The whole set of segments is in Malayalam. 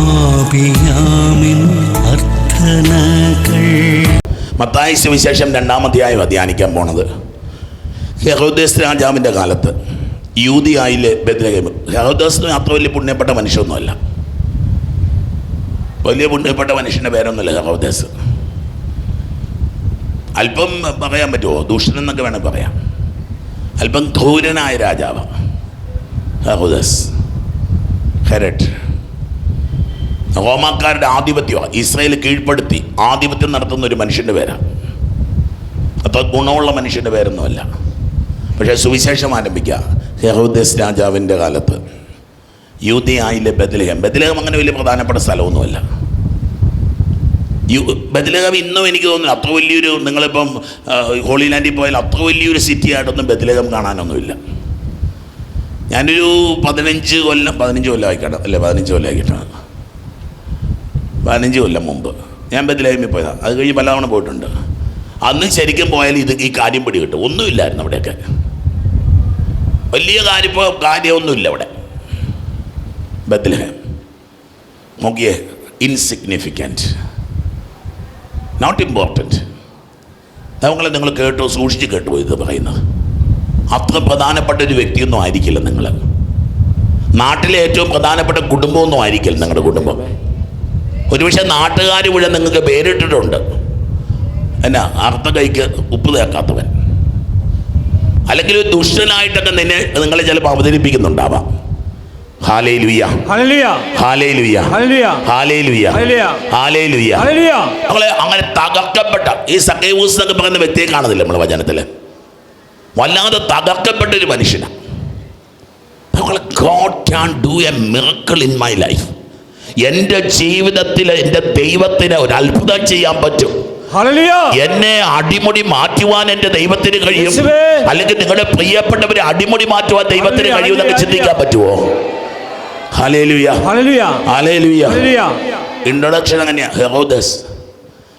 ആപിയാമിൻ അർത്ഥനകൾ മത്തായി സുവിശേഷം രണ്ടാമധ്യായം ധ്യാനിക്കാൻ പോണത്. ഹെറോദേസ് രാജാവിന്റെ കാലത്ത് യൂതിയായിലെ ബദ്രഹേമ് ഹെറോദേസ് അത്ര വലിയ പുണ്യപ്പെട്ട മനുഷ്യൊന്നുമല്ല വലിയ പുണ്യപ്പെട്ട മനുഷ്യന്റെ പേരൊന്നുമല്ല ഹെറോദേസ് അല്പം പറയാൻ പറ്റുമോ ദൂഷണം എന്നൊക്കെ വേണം പറയാം. അല്പം ക്രൂരനായ രാജാവ്. ഹെറോദേസ് ഹെരട്ട്. റോമാക്കാരുടെ ആധിപത്യമാണ്. ഇസ്രയേൽ കീഴ്പ്പെടുത്തി ആധിപത്യം നടത്തുന്ന ഒരു മനുഷ്യന്റെ പേരാണ് അത്ര ഗുണമുള്ള മനുഷ്യന്റെ പേരൊന്നുമല്ല. പക്ഷേ സുവിശേഷം ആരംഭിക്കുക. ഹെറോദേസ് രാജാവിന്റെ കാലത്ത് യൂതിയായിലെ ബദലഹം ബദലഹം അങ്ങനെ വലിയ പ്രധാനപ്പെട്ട സ്ഥലമൊന്നുമല്ല. യു ബദലഹം ഇന്നും എനിക്ക് തോന്നുന്നു അത്ര വലിയൊരു നിങ്ങളിപ്പം ഹോളി ലാൻഡിൽ പോയാൽ അത്ര വലിയൊരു സിറ്റി ആയിട്ടൊന്നും ബദലഹം കാണാനൊന്നുമില്ല. ഞാനൊരു പതിനഞ്ച് കൊല്ലം പതിനഞ്ച് കൊല്ലം ആയിക്കട്ടെ അല്ലേ പതിനഞ്ച് കൊല്ലം ആയിക്കട്ടെ. പതിനഞ്ച് കൊല്ലം മുമ്പ് ഞാൻ ബദലഹമിൽ പോയതാണ്. അത് കഴിഞ്ഞ് പലതവണ പോയിട്ടുണ്ട്. അന്ന് ശരിക്കും പോയാൽ ഇത് ഈ കാര്യം പിടി കിട്ടും ഒന്നുമില്ലായിരുന്നു അവിടെയൊക്കെ. വലിയ കാര്യപ്പോ ഇപ്പോൾ കാര്യമൊന്നുമില്ല അവിടെ. ബത്ലഹേം നോക്കിയേ ഇൻസിഗ്നിഫിക്കന്റ്. Not important. നമ്മളെ നിങ്ങൾ കേട്ടോ സൂക്ഷിച്ച് കേട്ടോ ഇത് പറയുന്നത്. അത്ര പ്രധാനപ്പെട്ട ഒരു വ്യക്തിയൊന്നും ആയിരിക്കില്ല നിങ്ങൾ നാട്ടിലെ ഏറ്റവും പ്രധാനപ്പെട്ട കുടുംബമൊന്നും ആയിരിക്കില്ല നിങ്ങളുടെ കുടുംബം. ഒരുപക്ഷെ നാട്ടുകാർ മുഴുവൻ നിങ്ങൾക്ക് പേരിട്ടിട്ടുണ്ട്. എന്നാ അർത്ഥ കൈക്ക് ഉപ്പ് തേക്കാത്തവൻ. അല്ലെങ്കിൽ ഒരു ദുഷ്ടനായിട്ടൊക്കെ നിന്നെ നിങ്ങളെ ചിലപ്പോൾ അവതരിപ്പിക്കുന്നുണ്ടാവാം. അങ്ങനെ തകർക്കപ്പെട്ട ഈ സക്കേവൂസ് എന്നൊക്കെ പറയുന്ന വ്യക്തിയെ കാണുന്നില്ല നമ്മളെ വചനത്തിൽ വല്ലാതെ തകർക്കപ്പെട്ട ഒരു മനുഷ്യനാണ് God can do a miracle in my life എന്റെ ജീവിതത്തിൽ എന്റെ ദൈവത്തിന് ഒരു അത്ഭുതം ചെയ്യാൻ പറ്റും. എന്നെ അടിമുടി മാറ്റുവാൻ എന്റെ ദൈവത്തിന് കഴിയും. അല്ലെങ്കിൽ നിങ്ങളുടെ പ്രിയപ്പെട്ടവരെ അടിമുടി മാറ്റുവാൻ ദൈവത്തിന് കഴിയും എന്നൊക്കെ ചിന്തിക്കാൻ പറ്റുമോ ഇൻട്രൊഡക്ഷൻ അങ്ങനെയാ. ഹെറോദസ്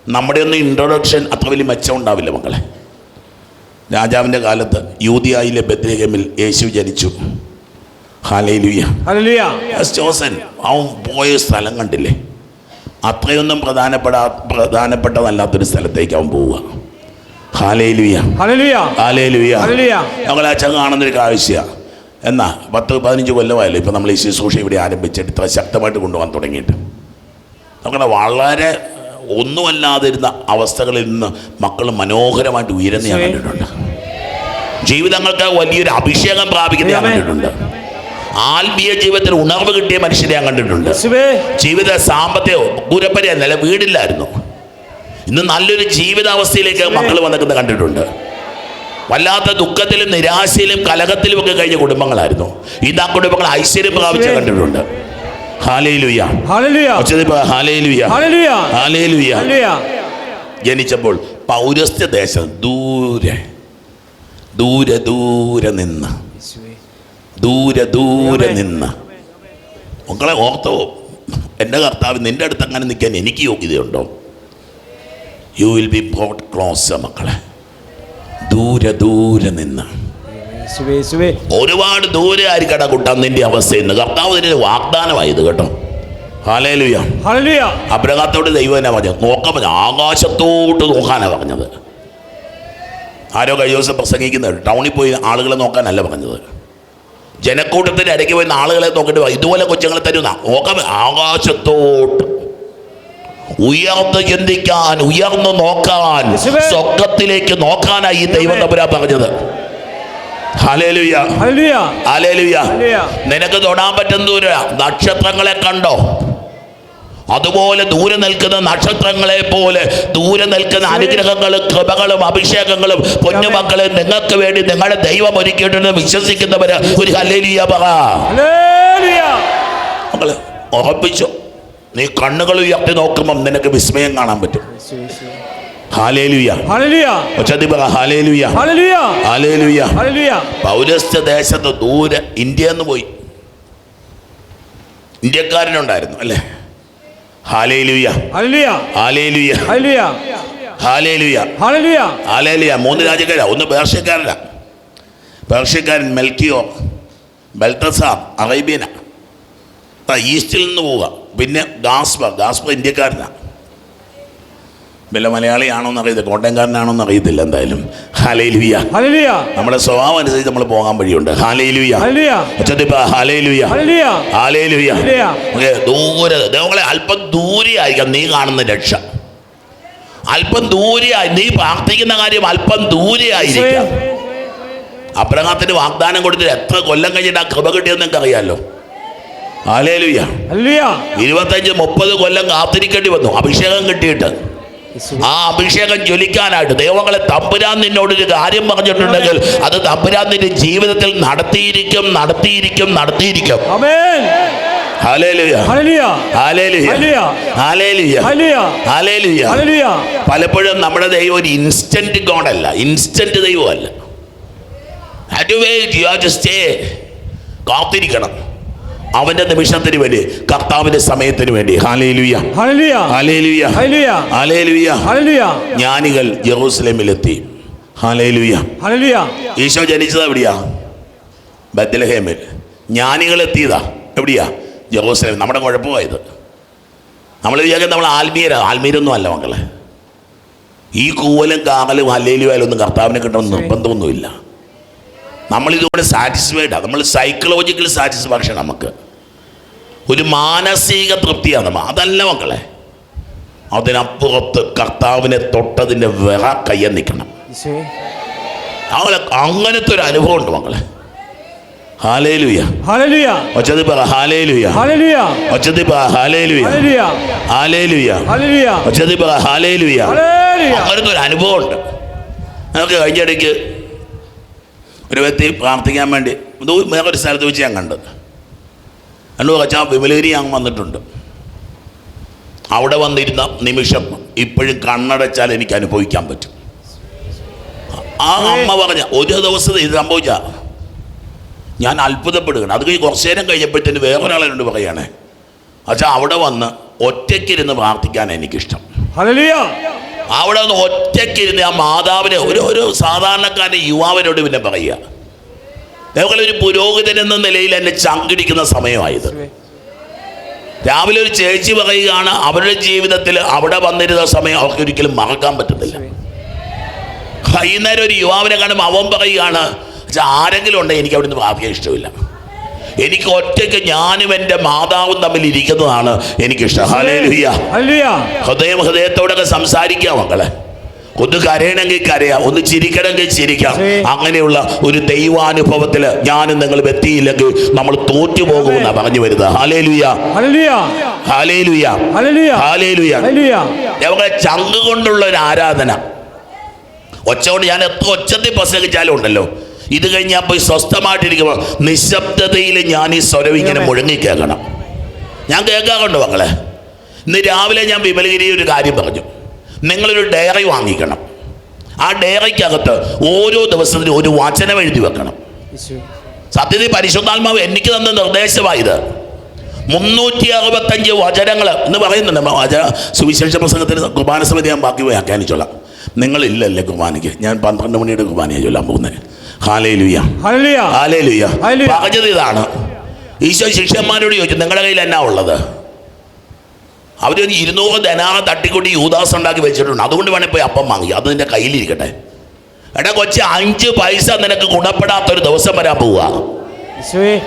നമ്മുടെ ഒന്നും ഇൻട്രൊഡക്ഷൻ അത്ര വലിയ മെച്ചം ഉണ്ടാവില്ല മക്കളെ. രാജാവിന്റെ കാലത്ത് യൂതിയായിലെ ബദ്രഹമിൽ യേശു ജനിച്ചു. Hallelujah hallelujah. ജോസൻ അവൻ പോയ സ്ഥലം കണ്ടില്ലേ? അത്രയൊന്നും പ്രധാനപ്പെടാ പ്രധാനപ്പെട്ടതല്ലാത്തൊരു സ്ഥലത്തേക്ക് അവൻ പോവുക ഞങ്ങൾ അച്ഛൻ കാണുന്നൊരു കാഴ്ചയാണ് എന്നാ പത്ത് പതിനഞ്ച് കൊല്ലമായല്ലോ. ഇപ്പം നമ്മൾ ഈ ശുശ്രൂഷ ഇവിടെ ആരംഭിച്ചിട്ട് ഇത്ര ശക്തമായിട്ട് കൊണ്ടുപോകാൻ തുടങ്ങിയിട്ട്. നമ്മുടെ വളരെ ഒന്നുമല്ലാതിരുന്ന അവസ്ഥകളിൽ നിന്ന് മക്കൾ മനോഹരമായിട്ട് ഉയരുന്ന ഞാൻ കണ്ടിട്ടുണ്ട്. ജീവിതങ്ങൾക്ക് വലിയൊരു അഭിഷേകം പ്രാപിക്കുന്ന ഞാൻ കണ്ടിട്ടുണ്ട്. ആത്മീയ ജീവിതത്തിൽ ഉണർവ് കിട്ടിയ മനുഷ്യരെ ഞാൻ കണ്ടിട്ടുണ്ട്. ജീവിത സാമ്പത്തിക ഗുരപ്പരയല്ല വീടില്ലായിരുന്നു. ഇന്ന് നല്ലൊരു ജീവിതാവസ്ഥയിലേക്ക് മക്കൾ വന്നിരിക്കുന്നത് കണ്ടിട്ടുണ്ട്. വല്ലാത്ത ദുഃഖത്തിലും നിരാശയിലും കലഹത്തിലും ഒക്കെ കഴിഞ്ഞ കുടുംബങ്ങളായിരുന്നു. ഇതാ കുടുംബങ്ങൾ ഐശ്വര്യം പ്രാപിച്ച കണ്ടിട്ടുണ്ട്. ജനിച്ചപ്പോൾ പൗരസ്ത്യ ദേശം ദൂരെ ദൂരെ ദൂരെ നിന്ന്. ദൂരെ ദൂരെ നിന്ന്. മക്കളെ ഓർത്തോ. എന്റെ കർത്താവ് നിന്റെ അടുത്ത് അങ്ങനെ നിൽക്കാൻ എനിക്ക് യോഗ്യതയുണ്ടോ? You will be brought close മക്കളെ. ദൂരെ ദൂരെ നിന്ന്. ഒരുപാട് ദൂരെ ആയിരിക്കട കുട്ടാൻ നിന്റെ അവസ്ഥ ഇന്ന്. കർത്താവ് നിന്റെ വാഗ്ദാനമായത് കേട്ടോ. അബ്രഹാത്തോട് ദൈവം എന്നാ പറഞ്ഞത്? നോക്കാൻ പറഞ്ഞു ആകാശത്തോട്ട് നോക്കാനാണ് പറഞ്ഞത്. ആരോ കഴിഞ്ഞ ദിവസം പ്രസംഗിക്കുന്നത് ടൗണിൽ പോയി ആളുകളെ നോക്കാനല്ല പറഞ്ഞത്. ജനക്കൂട്ടത്തിന്റെ ഇടയ്ക്ക് പോയി ആളുകളെ നോക്കിയിട്ട് ഇതുപോലെ കൊച്ചുങ്ങളെ തരുന്ന? നോക്കാൻ ആകാശത്തോട്ട്. ഉയർന്ന് ചിന്തിക്കാൻ ഉയർന്ന് നോക്കാൻ. സ്വർഗത്തിലേക്ക് നോക്കാനായി ദൈവം തമ്പുരാ പറഞ്ഞത്. നിനക്ക് തൊടാൻ പറ്റുന്ന ദൂര നക്ഷത്രങ്ങളെ കണ്ടോ? അതുപോലെ ദൂരെ നിൽക്കുന്ന നക്ഷത്രങ്ങളെ പോലെ ദൂരെ നിൽക്കുന്ന അനുഗ്രഹങ്ങളും കൃപകളും അഭിഷേകങ്ങളും പൊന്നുമക്കളെ നിങ്ങൾക്ക് വേണ്ടി നിങ്ങളുടെ ദൈവം ഒരുക്കിയിട്ടുണ്ടെന്ന് വിശ്വസിക്കുന്നവര് ഒരു ഹലേലിയ മക്കൾ ഉറപ്പിച്ചു? നീ കണ്ണുകൾ ഉയർത്തി നോക്കുമ്പം നിനക്ക് വിസ്മയം കാണാൻ പറ്റും. പൗരസ്ത്യ ദേശത്ത് ദൂരെ ഇന്ത്യ എന്ന് പോയി. ഇന്ത്യക്കാരനുണ്ടായിരുന്നു അല്ലേ? മൂന്ന് രാജ്യക്കാരാ. ഒന്ന് പേർഷ്യക്കാരനാ. പേർഷ്യക്കാരൻ മെൽക്കിയോ ബെൽത്തസാർ അറേബ്യന. ഈസ്റ്റിൽ നിന്ന് പോവുക. പിന്നെ ഗാസ്ബർ. ഗാസ്ബർ ഇന്ത്യക്കാരനാ. വല്ല മലയാളിയാണോന്ന് അറിയത്തില്ല കോട്ടയംകാരനാണോന്ന് അറിയത്തില്ല എന്തായാലും ഹാലയിലുയ നമ്മുടെ സ്വഭാവം അനുസരിച്ച് നമ്മൾ പോകാൻ വഴിയുണ്ട്. ഹല്ലേലൂയ. ഓക്കേ, ദൂരെ ദൈവങ്ങളെ അല്പം ദൂരെയായിരിക്കാം നീ കാണുന്ന രക്ഷ. അല്പം ദൂരെയായി നീ പ്രാർത്ഥിക്കുന്ന കാര്യം അല്പം ദൂരെയായിരിക്കാം. അബ്രഹാത്തിന് വാഗ്ദാനം കൊടുത്തിട്ട് എത്ര കൊല്ലം കഴിഞ്ഞിട്ട് ആ കൃപ കിട്ടിയെന്ന് നിങ്ങൾക്ക് ഹല്ലേലൂയ. ഇരുപത്തഞ്ച് മുപ്പത് കൊല്ലം കാത്തിരിക്കേണ്ടി വന്നു അഭിഷേകം കിട്ടിയിട്ട്. ആ അഭിഷേകം ജ്വലിക്കാനായിട്ട് ദൈവങ്ങളെ തമ്പുരാൻ നിന്നോട് ഒരു കാര്യം പറഞ്ഞിട്ടുണ്ടെങ്കിൽ അത് തമ്പുരാൻ നിന്റെ ജീവിതത്തിൽ നടത്തിയിരിക്കും നടത്തിയിരിക്കും നടത്തിയിരിക്കും. പലപ്പോഴും നമ്മുടെ ദൈവം ഒരു ഇൻസ്റ്റന്റ് ഗോഡല്ല ഇൻസ്റ്റന്റ് ദൈവമല്ല. കാത്തിരിക്കണം. അവന്റെ നിമിഷത്തിന് വേണ്ടി കർത്താവിന്റെ സമയത്തിന് വേണ്ടി. ജ്ഞാനികൾ ജെറൂസലേമിലെത്തി ഈശോ ജനിച്ചത് എവിടെയാ? ബദ്ലഹേമിൽ ജ്ഞാനികൾ എത്തിയതാ എവിടെയാ? ജെറൂസലേം നമ്മുടെ കുഴപ്പമായത്. നമ്മൾ വിചാരിക്കും നമ്മൾ ആത്മീയരാ. ആത്മീയരൊന്നും അല്ല മക്കളെ. ഈ കൂവലും കാങ്ങലും ഹല്ലേലുവായാലൊന്നും കർത്താവിനെ കിട്ടണമെന്ന് നിർബന്ധമൊന്നുമില്ല. നമ്മളിതുകൊണ്ട് സാറ്റിസ്ഫൈഡാണ് നമ്മൾ സൈക്കോളജിക്കൽ സാറ്റിസ്ഫാക്ഷൻ നമുക്ക്. ഒരു മാനസിക തൃപ്തിയാണ് നമ്മൾ അതല്ല മക്കളെ. അതിനപ്പുറത്ത് കർത്താവിനെ തൊട്ടതിന്റെ വിറ കയ്യ നിൽക്കണം. അവളെ അങ്ങനത്തെ ഒരു അനുഭവം ഉണ്ട് മക്കളെ അങ്ങനത്തെ ഒരു അനുഭവം ഉണ്ട് നമുക്ക് കഴിഞ്ഞ ഇടയ്ക്ക് ഒരു വ്യക്തി പ്രാർത്ഥിക്കാൻ വേണ്ടി ഇത് വേറൊരു സ്ഥലത്ത് വെച്ച് ഞാൻ കണ്ടത്. രണ്ടു കച്ചാ വിമലേരി ഞാൻ വന്നിട്ടുണ്ട്. അവിടെ വന്നിരുന്ന നിമിഷം ഇപ്പോഴും കണ്ണടച്ചാൽ എനിക്ക് അനുഭവിക്കാൻ പറ്റും. ആ അമ്മ പറഞ്ഞ ഒരു ദിവസം ഇത് സംഭവിച്ച? ഞാൻ അത്ഭുതപ്പെടുകയാണ്. അത് കഴിഞ്ഞ് കുറച്ചു നേരം കഴിഞ്ഞപ്പോഴത്തേന് വേറൊരാളെന്നോട് പറയുകയാണേ അച്ഛാ അവിടെ വന്ന് ഒറ്റയ്ക്കിരുന്ന് പ്രാർത്ഥിക്കാൻ എനിക്കിഷ്ടം. അവിടെ നിന്ന് ഒറ്റയ്ക്കിരുന്ന് ആ മാതാവിനെ ഒരു ഒരു സാധാരണക്കാരൻ യുവാവിനോട് പിന്നെ പറയുക. ഞങ്ങൾ ഒരു പുരോഹിതൻ എന്ന നിലയിൽ എന്നെ ചങ്കിടിക്കുന്ന സമയമായത്. രാവിലെ ഒരു ചേച്ചി പറയുകയാണ് അവരുടെ ജീവിതത്തിൽ അവിടെ വന്നിരുന്ന സമയം അവർക്ക് ഒരിക്കലും മറക്കാൻ പറ്റുന്നില്ല. വൈകുന്നേരം ഒരു യുവാവിനെ കാണുമ്പോൾ അവൻ പറയുകയാണ് "അച്ഛാ, ആരെങ്കിലും ഉണ്ടെങ്കിൽ എനിക്ക് അവിടുന്ന് പ്രാർത്ഥിക്കാൻ ഇഷ്ടമില്ല. എനിക്ക് ഒറ്റയ്ക്ക് ഞാനും എന്റെ മാതാവും തമ്മിൽ ഇരിക്കുന്നതാണ് എനിക്കിഷ്ടം. ഹൃദയം ഹൃദയത്തോടൊക്കെ സംസാരിക്കാം മക്കളെ. ഒന്ന് കരയണമെങ്കിൽ കരയാം ഒന്ന് ചിരിക്കണമെങ്കിൽ ചിരിക്കാം. അങ്ങനെയുള്ള ഒരു ദൈവാനുഭവത്തിൽ ഞാനും നിങ്ങൾ എത്തിയില്ലെങ്കിൽ നമ്മൾ തോറ്റുപോകുമെന്നാ പറഞ്ഞു വരുന്നത്. ഞങ്ങളെ ചങ്ക് കൊണ്ടുള്ള ഒരു ആരാധന. ഒച്ച കൊണ്ട് ഞാൻ എത്ര ഒച്ചത്തിൽ പ്രസംഗിച്ചാലും ഉണ്ടല്ലോ. ഇത് കഴിഞ്ഞ് ഞാൻ പോയി സ്വസ്ഥമായിട്ടിരിക്കുമ്പോൾ നിശബ്ദതയിൽ ഞാൻ ഈ സ്വരം ഇങ്ങനെ മുഴങ്ങി കേൾക്കണം. ഞാൻ കേൾക്കാറുണ്ട് മക്കളെ. ഇന്ന് രാവിലെ ഞാൻ വിമലഗിരി ഒരു കാര്യം പറഞ്ഞു. നിങ്ങളൊരു ഡയറി വാങ്ങിക്കണം. ആ ഡയറിക്കകത്ത് ഓരോ ദിവസത്തിനും ഒരു വാചനം എഴുതി വെക്കണം. സത്യത്തിൽ പരിശുദ്ധാത്മാവ് എനിക്ക് തന്ന നിർദ്ദേശമായത്. മുന്നൂറ്റി അറുപത്തഞ്ച് വചനങ്ങൾ എന്ന് പറയുന്നുണ്ട്. സുവിശേഷ പ്രസംഗത്തിന് കുർബാന സമിതി ഞാൻ ബാക്കി വ്യാഖ്യാനിച്ചോളാം. നിങ്ങളില്ലല്ലേ കുർബാനയ്ക്ക്? ഞാൻ പന്ത്രണ്ട് മണിയുടെ കുർബാനയാണ് ചൊല്ലാൻ പോകുന്നത്. പറഞ്ഞത് ഇതാണ്. ഈശോ ശിഷ്യന്മാരോട് ചോദിച്ചു നിങ്ങളുടെ കയ്യിൽ എന്നാ ഉള്ളത്? അവർ ഇരുന്നൂറ് ധനാറ തട്ടിക്കൂട്ടി യൂദാസ് ഉണ്ടാക്കി വെച്ചിട്ടുണ്ട്. അതുകൊണ്ട് വേണേൽ പോയി അപ്പം വാങ്ങി. അത് നിന്റെ കയ്യിലിരിക്കട്ടെ. എടാ കൊച്ചി അഞ്ച് പൈസ നിനക്ക് ഗുണപ്പെടാത്തൊരു ദിവസം വരാൻ പോവുക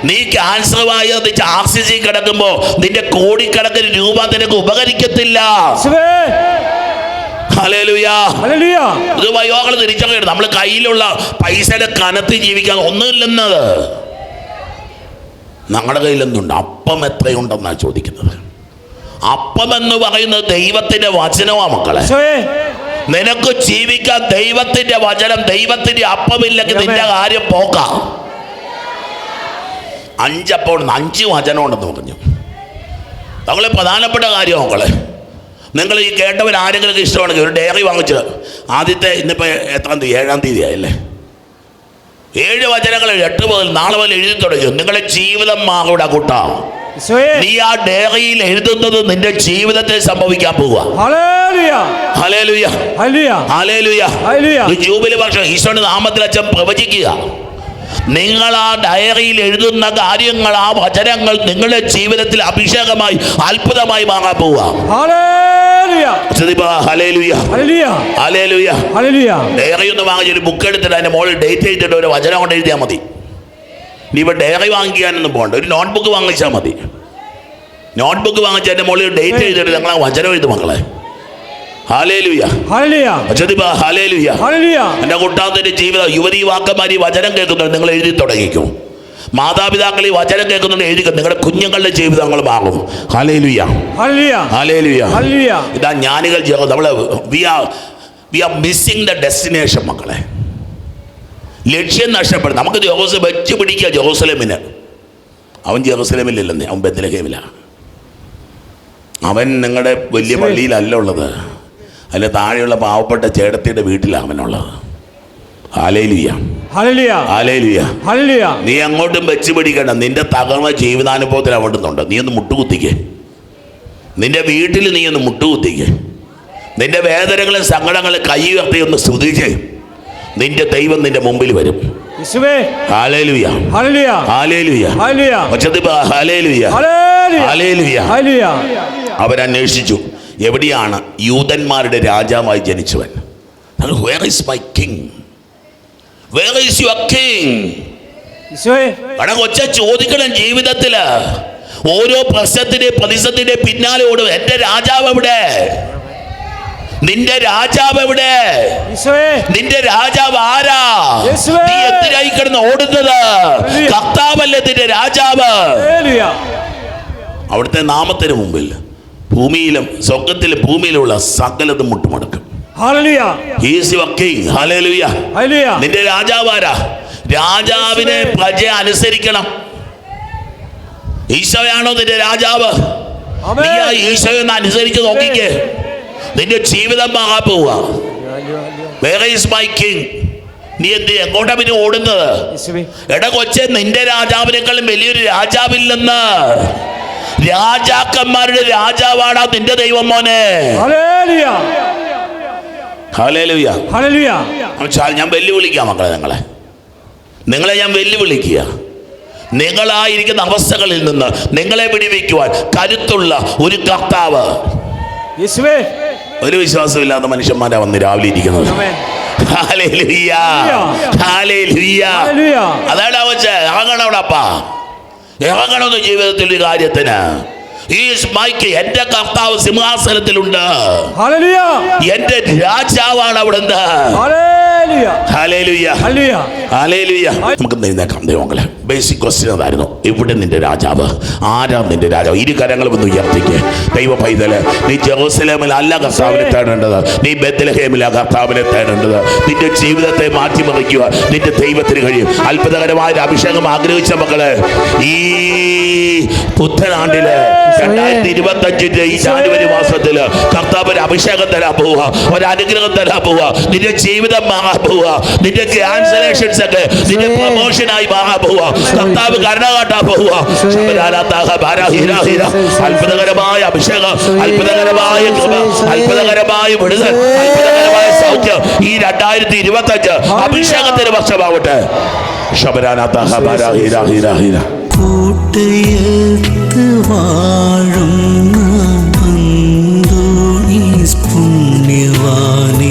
നീ ക്യാൻസർ ആയി ആർ സി സി കിടക്കുമ്പോ നിന്റെ കോടിക്കണക്കിന് രൂപ നിനക്ക് ഉപകരിക്കത്തില്ല. ഇത് വയോകൾ തിരിച്ചറിയണം നമ്മൾ കയ്യിലുള്ള പൈസയുടെ കനത്ത് ജീവിക്കാൻ ഒന്നുമില്ലെന്നത് ഞങ്ങളുടെ കയ്യിൽ എന്തുണ്ട് അപ്പം എത്രയുണ്ടെന്നാണ് ചോദിക്കുന്നത്. അപ്പം എന്ന് പറയുന്നത് ദൈവത്തിന്റെ വചനമാ മക്കളെ. നിനക്ക് ജീവിക്കാൻ ദൈവത്തിന്റെ വചനം ദൈവത്തിന്റെ അപ്പമില്ലെങ്കിൽ നിന്റെ കാര്യം പോക്കാം. അഞ്ചപ്പോൾ അഞ്ച് വചനം ഉണ്ടെന്ന് പറഞ്ഞു. നമ്മളെ പ്രധാനപ്പെട്ട കാര്യം മക്കളെ നിങ്ങൾ ഈ കേട്ടവർ ആരെങ്കിലും ഇഷ്ടമാണെങ്കിൽ ഒരു ഡയറി വാങ്ങിച്ച് ആദ്യത്തെ ഇന്നിപ്പോൾ എത്രാം തീയതി? ഏഴാം തീയതി ആയല്ലേ? ഏഴ് വചനങ്ങൾ എട്ട് മുതൽ നാളെ മുതൽ എഴുതി തുടങ്ങും. നിങ്ങളുടെ ജീവിതം മാറൂടാ കൂട്ടാ. നീ ആ ഡയറിയിൽ എഴുതുന്നത് നിന്റെ ജീവിതത്തിൽ സംഭവിക്കാൻ പോവുക ജൂബിലി വർഷം ഈശോയുടെ നാമത്തിൽ അച്ഛൻ പ്രവചിക്കുക. നിങ്ങൾ ആ ഡയറിയിൽ എഴുതുന്ന കാര്യങ്ങൾ ആ വചനങ്ങൾ നിങ്ങളുടെ ജീവിതത്തിൽ അഭിഷേകമായി അത്ഭുതമായി മാറാൻ പോവുക hallelujah. ശ്രദ്ധിപ്പാ, hallelujah. Hallelujah. Hallelujah. Hallelujah. Diary ഒരു ബുക്ക് എടുത്തിട്ട് അതിന്റെ മുകളിൽ ഡേറ്റ് ചെയ്തിട്ട് ഒരു വചനം കൊണ്ട് എഴുതിയാൽ മതി. നീ ഇപ്പൊ ഡയറി വാങ്ങിക്കാനൊന്നും പോകണ്ട ഒരു നോട്ട് ബുക്ക് വാങ്ങിച്ചാൽ മതി. നോട്ട് ബുക്ക് വാങ്ങിച്ച് അതിന്റെ മുകളിൽ ഡേറ്റ് ചെയ്തിട്ട് നിങ്ങൾ ആ വചനം എഴുതും മക്കളെ. എന്റെ കൂട്ടാത്തിന്റെ ജീവിതം യുവതി വാക്കന്മാര് വചനം കേൾക്കുന്നുണ്ട് നിങ്ങൾ എഴുതി തുടങ്ങിക്കും. മാതാപിതാക്കൾ ഈ വചനം കേൾക്കുന്നുണ്ട് എഴുതി നിങ്ങളുടെ കുഞ്ഞുങ്ങളുടെ ജീവിതങ്ങൾ മാറും. ഇതാ ജ്ഞാനികൾ നമ്മളെ we are we are missing the destination മക്കളെ. ലക്ഷ്യം നഷ്ടപ്പെടും. നമുക്ക് ജോസ് വെച്ച് പിടിക്കുക ജോസലമിന്. അവൻ ജെറൂസലേമിലില്ലെന്നേ അവൻ ബദലഹേമില്ല അവൻ നിങ്ങളുടെ വലിയ പള്ളിയിലല്ല ഉള്ളത്. അല്ല താഴെയുള്ള പാവപ്പെട്ട ചേടത്തിയുടെ വീട്ടിലാണ് അവനുള്ളത് നീ അങ്ങോട്ടും വെച്ച് പിടിക്കണ്ട. നിന്റെ തകർന്ന ജീവിതാനുഭവത്തിൽ അവിടുന്നുണ്ട് നീ ഒന്ന് മുട്ടുകുത്തിക്കേ. നിന്റെ വീട്ടിൽ നീ ഒന്ന് മുട്ടുകുത്തിക്കേ. നിന്റെ വേദനകളും സങ്കടങ്ങളും കൈ ഉയർത്തി ഒന്ന് സ്തുതിച്ച് നിന്റെ ദൈവം നിന്റെ മുമ്പിൽ വരും. അവരന്വേഷിച്ചു. എവിടെയാണ് യൂതന്മാരുടെ രാജാവായി ജനിച്ചവൻ? Where is my king where is your king കട കൊച്ച ചോദിക്കണം ജീവിതത്തിൽ. ഓരോ പ്രശ്നത്തിന്റെ പ്രതിസന്ധിന്റെ പിന്നാലെ ഓടും. എന്റെ രാജാവ് എവിടെ? നിന്റെ രാജാവ് എവിടെ? നിന്റെ രാജാവ് ആരാ? നീ എന്തിനായി കിടന്ന് ഓടുന്നത്? കർത്താവല്ലേ നിന്റെ രാജാവ്? അവിടുത്തെ നാമത്തിന് മുമ്പിൽ ഭൂമിയിലും സ്വർഗത്തിലും ഭൂമിയിലുള്ള സകലതും മുട്ടുമടക്കും. നിന്റെ രാജാവാരാ. രാജാവിനെ പ്രജ അനുസരിക്കണം. ഈശോയാണോ നിന്റെ രാജാവ്? നീ ആ ആമേൻ ഈശോയെ ഒന്ന് അനുസരിച്ച് നോക്കിക്കേ. നിന്റെ ജീവിതം മാറാൻ പോവുക. വേറെ ഈസ് മൈ കിങ് നീ എന്ത് എങ്ങോട്ടാ പിന്നെ ഓടുന്നത്? എടാ കൊച്ചെ നിന്റെ രാജാവിനേക്കാളും വലിയൊരു രാജാവില്ലെന്ന്. രാജാക്കന്മാരുടെ രാജാവാണ് നിന്റെ ദൈവം മോനെ. ഞാൻ വെല്ലുവിളിക്കാം മക്കളെ നിങ്ങളെ. നിങ്ങളെ ഞാൻ വെല്ലുവിളിക്കുക. നിങ്ങളായിരിക്കുന്ന അവസ്ഥകളിൽ നിന്ന് നിങ്ങളെ പിടിവയ്ക്കുവാൻ കരുത്തുള്ള ഒരു കർത്താവ്. ഒരു വിശ്വാസമില്ലാത്ത മനുഷ്യന്മാരാ വന്ന് രാവിലെ ഇരിക്കുന്നത്. അതാണ് വെച്ച് ഇറങ്ങണം അവിടെ അപ്പാ. ഇറങ്ങണമെന്ന് ജീവിതത്തിൽ ഒരു കാര്യത്തിന്. എന്റെ കർത്താവ് സിംഹാസനത്തിലുണ്ട്. എന്റെ രാജാവാണ് അവിടുന്ന്. നമുക്ക് ദൈവങ്ങളെ ബേസിക് ക്വസ്റ്റ്യൻ അതായിരുന്നു. എവിടെ നിന്റെ രാജാവ്? ആരാ നിന്റെ രാജാവ്? ഇരു കരങ്ങൾ ഒന്ന് ഉയർത്തിക്ക്. ദൈവ പൈതൽ നീ ജെറൂസലേമിൽ അല്ല കർത്താവിനെ തേടേണ്ടത്. നീ ബethlehem-ലാ കർത്താവിനെ തേടേണ്ടത്. നിന്റെ ജീവിതത്തെ മാറ്റിമറിക്കുക. നിന്റെ ദൈവത്തിന് കഴിയും. അത്ഭുതകരമായ അഭിഷേകം ആഗ്രഹിച്ച മക്കൾ ഈ പുത്തനാണ്ടിൽ രണ്ടായിരത്തി ഇരുപത്തി അഞ്ചിന്റെ ഈ ജാനുവരി മാസത്തിൽ കർത്താവ് ഒരു അഭിഷേകം തരാൻ പോവുക. ഒരു അനുഗ്രഹം തരാൻ പോവുക. നിന്റെ ജീവിതം മാറാൻ പോവുക നിന്റെ ക്യാൻസലേഷൻസ് ഒക്കെ നിന്റെ പ്രൊമോഷനായി മാറാൻ പോവുക കർത്താവ് കരുണ കാട്ടാൻ പോവുക അത്ഭുതകരമായ അഭിഷേകം അത്ഭുതകരമായ കൃപ അത്ഭുതകരമായ വിടുതൽ അത്ഭുതകരമായ സൗഖ്യം ഈ രണ്ടായിരത്തി ഇരുപത്തി അഞ്ച് അഭിഷേകത്തിന് വർഷമാവട്ടെ ശബരാനാഥ കൂട്ടയത്ത് വാഴുന്ന പുണ്യവാനെ